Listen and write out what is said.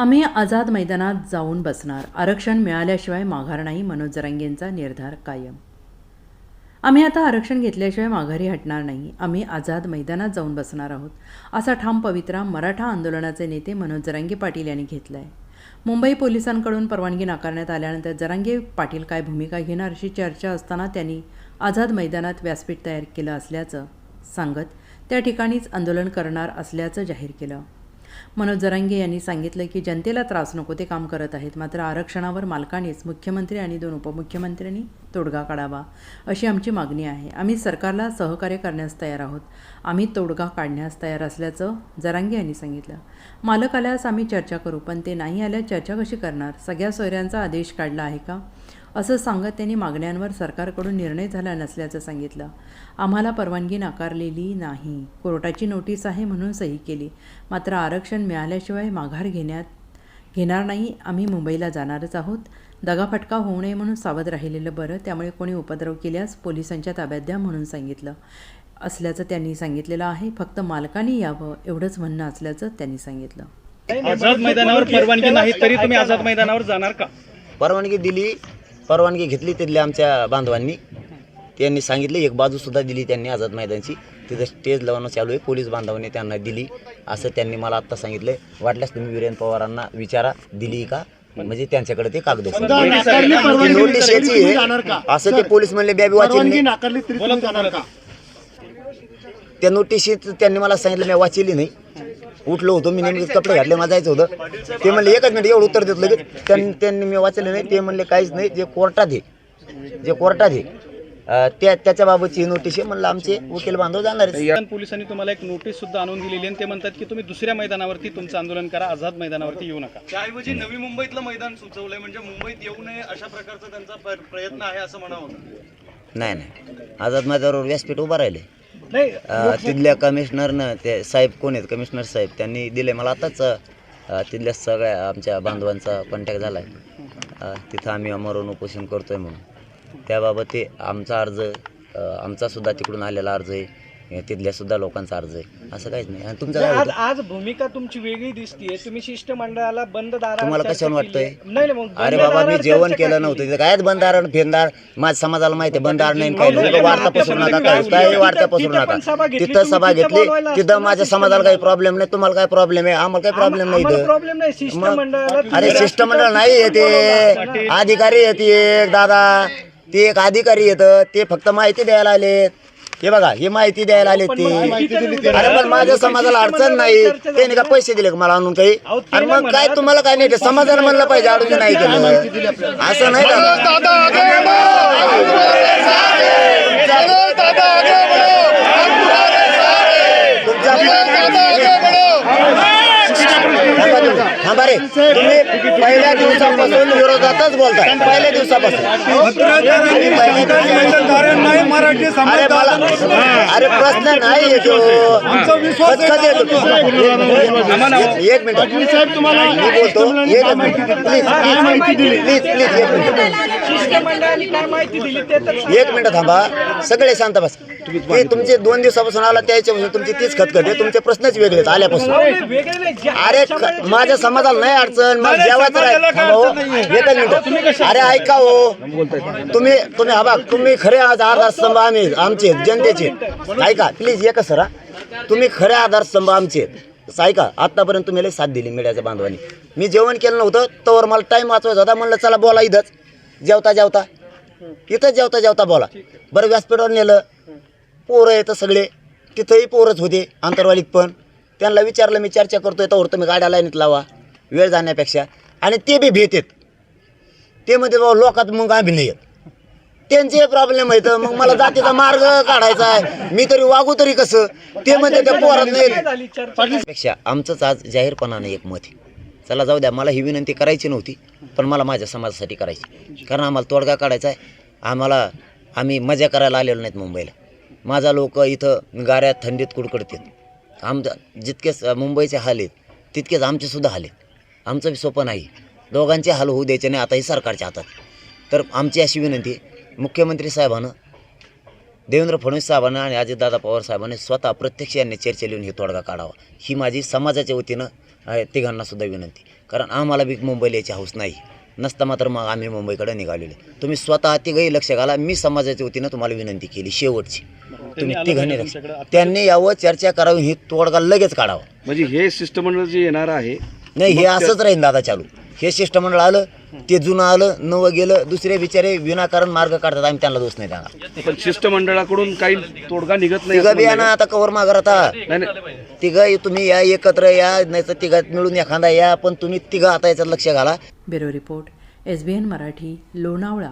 आम्ही आझाद मैदानात जाऊन बसणार. आरक्षण मिळाल्याशिवाय माघार नाही मनोज जरांगेंचा निर्धार कायम. आम्ही आता आरक्षण घेतल्याशिवाय माघारी हटणार नाही. आम्ही आझाद मैदानात जाऊन बसणार आहोत असा ठाम पवित्रा मराठा आंदोलनाचे नेते मनोज जरांगे पाटील यांनी घेतला आहे मुंबई पोलिसांकडून परवानगी नाकारण्यात आल्यानंतर जरांगे पाटील काय भूमिका घेणार अशी चर्चा असताना त्यांनी आझाद मैदानात व्यासपीठ तयार केलं असल्याचं सांगत त्या ठिकाणीच आंदोलन करणार असल्याचं जाहीर केलं. मनोज जरांगे यांनी सांगितलं की जनतेला त्रास नको ते काम करत आहेत. मात्र आरक्षणावर मालकानेच मुख्यमंत्री आणि दोन उपमुख्यमंत्र्यांनी तोडगा काढावा अशी आमची मागणी आहे. आम्ही सरकारला सहकार्य करण्यास तयार आहोत. आम्ही तोडगा काढण्यास तयार असल्याचं जरांगे यांनी सांगितलं. मालक आल्यास आम्ही चर्चा करू पण ते नाही आल्यास चर्चा कशी करणार? सगळ्या सोयऱ्यांचा आदेश काढला आहे का? असं सांगत त्यांनी मागण्यांवर सरकारकडून निर्णय झाला नसल्याचं सांगितलं. आम्हाला परवानगी नाकारलेली नाही. कोर्टाची नोटीस आहे म्हणून सही केली. मात्र आरक्षण मिळाल्याशिवाय माघार घेण्यात घेणार नाही. आम्ही मुंबईला जाणारच आहोत. दगाफटका होऊ नये म्हणून सावध राहिलेलं बरं. त्यामुळे कोणी उपद्रव केल्यास पोलिसांच्या ताब्यात द्या म्हणून सांगितलं असल्याचं त्यांनी सांगितलेलं आहे. फक्त मालकाने यावं एवढंच म्हणणं असल्याचं त्यांनी सांगितलं. आझाद मैदानावर परवानगी नाही तरी तुम्ही आझाद मैदानावर जाणार का? परवानगी दिली. परवानगी घेतली तिथल्या आमच्या बांधवांनी. त्यांनी सांगितले एक बाजू सुद्धा दिली त्यांनी आझाद मैदानची. तिथं स्टेज लावणं चालू आहे. पोलीस बांधवांनी त्यांना दिली. असं त्यांनी मला आत्ता सांगितलं वाटल्यास तुम्ही वीरेन पवारांना विचारा दिली का? म्हणजे त्यांच्याकडे ते कागद नोटीस याची आहे. असं ते पोलीस म्हणले बॅबी वाचली त्या नोटिशीत त्यांनी मला सांगितलं मी वाचली नाही. उठलो होतो मी नेमके कपडे घातले मला जायचं होतं. ते म्हणले एकच मिनिट एवढं उत्तर देत लगेच त्यांनी त्यांनी मी वाचले नाही ते म्हणले काहीच नाही जे कोर्टात आहे जे कोर्टात आहे त्या त्याच्या बाबतची नोटीस आहे. म्हणलं आमचे वकील बांधव जाणार पोलिसांनी तुम्हाला एक नोटीस सुद्धा आणून दिलेली आहे आणि ते म्हणतात की तुम्ही दुसऱ्या मैदानावरती तुमचं आंदोलन करा आझाद मैदानावरती येऊ नका. त्याऐवजी नवी मुंबईतलं मैदान सुचवलंय म्हणजे मुंबईत येऊ नये अशा प्रकारचा त्यांचा प्र- प्रयत्न आहे असं म्हणावं नाही नाही. आझाद मैदानावर व्यासपीठ उभं राहिले अं, तिथल्या कमिशनरनं ते साहेब कोण आहेत? कमिशनर साहेब त्यांनी दिले मला आताच अं, तिथल्या सगळ्या आमच्या बांधवांचा कॉन्टॅक्ट झाला आहे तिथं आम्ही अमरून उपोषण करतोय म्हणून. त्याबाबत ते आमचा अर्ज अं, आमचा सुद्धा तिकडून आलेला अर्ज आहे. तिथल्या सुद्धा लोकांचा अर्ज आहे असं काहीच नाही आणि तुमचं काय आज होतं आज भूमिका तुमची वेगळी दिसतीये तुम्ही शिष्टमंडळाला बंद दारावर तुम्हाला चर्चा कशावर केली आहे. वाटतंय? नाही नाही, मग अरे बंद बाबा मी दारावर जेवण चर्चा केलं नव्हतं केली? तिथं काय बंदारण फेरदार माझ्या समाजाला माहिती आहे बंदार नाही काय नाही, वार्ता पसरू नका काय बोलता? वार्ता तिथं- पसरू तिथं नका पण सभा घेतली, तिथं सभा तिथं घेतली तिथं माझ्या समाजाला काही. प्रॉब्लेम नाही तुम्हाला काय प्रॉब्लेम आहे आम्हाला काही प्रॉब्लेम नाही इथं प्रॉब्लेम नाही शिष्टमंडळाला अरे शिष्टमंडळ नाही येते अधिकारी येते एक दादा ते एक अधिकारी येतं ते फक्त माहिती द्यायला आलेत हे बघा ही माहिती द्यायला आले ते अरे पण माझ्या समाजाला अडचण नाही त्यांनी का पैसे दिले का मला आणून काही आणि मग काय तुम्हाला काय नाही ते समाजाला म्हणलं पाहिजे अडचण नाही केलं असं नाही दादा थांबा रे. तुम्ही पहिल्या दिवसापासून विरोधातच बोलताय. पहिल्या दिवसापासून. पहिल्या अरे मला अरे प्रश्न नाही येतो एक- एक मिनिट. साहेब तुम्हाला मी बोलतो. एक minute. Please please please please एक मिनिट. शिष्टमंडळाने काय माहिती दिली ते तर सांगा. एक मिनिट थांबा. सगळे शांत बस. ते तुमचे दोन दिवसापासून आला त्याच्यापासून तुमची तीच खतखत आहे. तुमचे प्रश्नच वेगळे आहेत आल्यापासून. नाही, वेगळे नाही जे अरे क- माझ्या समाजाला नाही अडचण. मग जेवायचं हो. मिनिट. अरे ऐका हो. तुम्ही तुम्ही हा बघ तुम्ही खरे आज आधारस्तंभ आम्ही आमचे जनतेचे ऐका प्लीज एकच सरा. तुम्ही खरे आधारस्तंभ आमचे आहेत. ऐका आतापर्यंत तुम्ही लई साथ दिली मीडियाच्या बांधवांनी. मी जेवण केलं नव्हतं तोवर मला टाईम वाचवायचा होता म्हणलं चला बोला इथंच. जेवता जेवता. इथंच जेवता जेवता बोला. बरं व्यासपीठावर नेलं. पोरं येतं सगळे. तिथंही पोरच होते आंतरवालीत पण. त्यांना विचारलं मी चर्चा करतोय तर तुम्ही गाड्या लाईनीत लावा वेळ जाण्यापेक्षा. आणि ते बी आहेत ते म्हणते बाबा लोकात मग आम्ही नाही येत. त्यांचे प्रॉब्लेम आहेत. मग मला जातीचा मार्ग काढायचा आहे. मी तरी वागू तरी कसं? ते म्हणते त्या पोरात पेक्षा आमचंच आज जाहीरपणाने एक मत आहे. चला जाऊ द्या मला ही विनंती करायची नव्हती पण मला माझ्या समाजासाठी करायची. कारण आम्हाला तोडगा काढायचा आहे. आम्हाला आम्ही मजा करायला आलेलो नाहीत मुंबईला. माझा लोक इथं गाऱ्यात थंडीत कुडकडतात आमचा जितकेच मुंबईचे हाल आहेत तितकेच आमचेसुद्धा हाल आहेत. आमचं बी सोपं नाही दोघांचे हाल होऊ द्यायचे नाही आता ही सरकारच्या हातात. तर आमची अशी विनंती मुख्यमंत्री साहेबानं देवेंद्र फडणवीस साहेबांना आणि अजितदादा पवार साहेबांनी स्वतः प्रत्यक्ष यांनी चर्चा लिहून हे तोडगा काढावा. ही माझी समाजाच्या वतीनं आहे, तिघांना सुद्धा विनंती. कारण आम्हाला बी मुंबईला यायची हौस नाही. नसता मात्र मग आम्ही मुंबईकडे निघालेलो. तुम्ही स्वतः तिघही लक्ष घाला. मी समाजाच्या वतीनं तुम्हाला विनंती केली शेवटची. तुम्ही तिघांनी लक्ष. त्यांनी यावं चर्चा करावी ही तोडगा लगेच काढावा. म्हणजे हे शिष्टमंडळ जे येणार आहे नाही हे असंच राहील दादा चालू. हे शिष्टमंडळ आलं ते जुनं आलं नवं गेलं दुसरे बिचारे विनाकारण मार्ग काढतात आम्ही त्यांना दोष नाही देणार. पण शिष्टमंडळाकडून काही तोडगा निघत नाही तिघं असं बी या म्हणणं ना आता कवर मागर आता आहे. नाही नाही. तिघं तुम्ही या एकत्र या नाही तर तिघात मिळून एखादा या पण तुम्ही तिघं आता याच्यात लक्ष घाला. Bureau report S B N Marathi Lonavala.